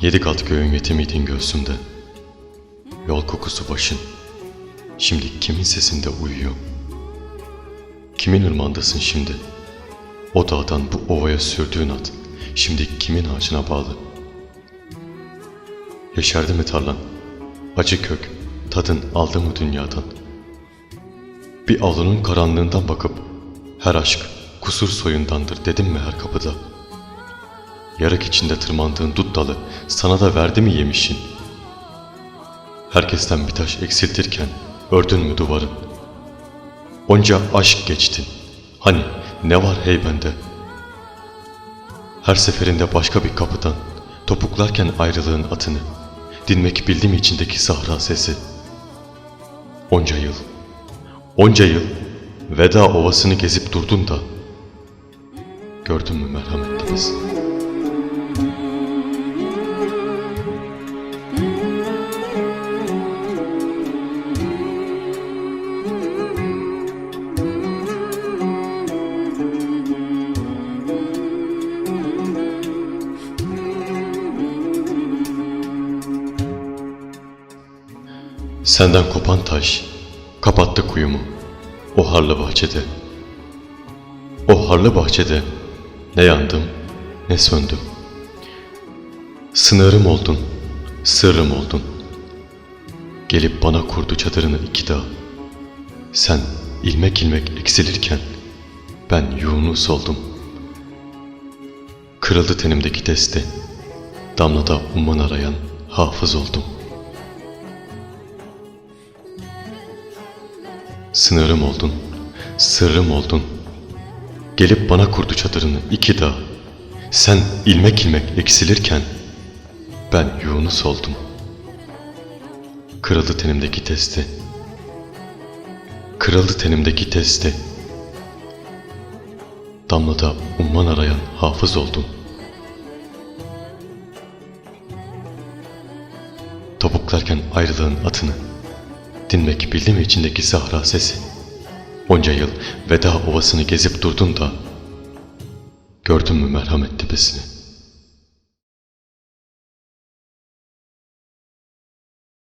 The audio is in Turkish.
Yedi kat göğün yetimiydin göğsümde. Yol kokusu başın. Şimdi kimin sesinde uyuyor? Kimin ırmağındasın şimdi? O dağdan bu ovaya sürdüğün at. Şimdi kimin ağacına bağlı? Yeşerdi mi tarlan? Acı kök, tadın aldı mı dünyadan? Bir avlunun karanlığından bakıp her aşk kusur soyundandır dedim mi her kapıda? Yarık içinde tırmandığın dut dalı sana da verdi mi yemişin? Herkesten bir taş eksiltirken ördün mü duvarın? Onca aşk geçtin. Hani ne var heybende? Her seferinde başka bir kapıdan topuklarken ayrılığın atını dinmek bildi mi içindeki sahra sesi? Onca yıl, onca yıl veda ovasını gezip durdun da gördün mü merhametliniz? Senden kopan taş kapattı kuyumu o harlı bahçede. O harlı bahçede ne yandım ne söndüm. Sınırım oldun, sırrım oldun. Gelip bana kurdu çadırını iki dağ. Sen ilmek ilmek eksilirken ben Yunus oldum. Kırıldı tenimdeki testi. Damlada umman arayan hafız oldum. Sınırım oldun, sırrım oldun. Gelip bana kurdu çadırını iki dağ. Sen ilmek ilmek eksilirken ben Yunus oldum. Kırıldı tenimdeki testi. Kırıldı tenimdeki testi. Damlada umman arayan hafız oldum. Topuklarken ayrılığın atını Dinmek bildi mi içindeki sahra sesi? Onca yıl veda ovasını gezip durdun da Gördün mü merhamet tepesini?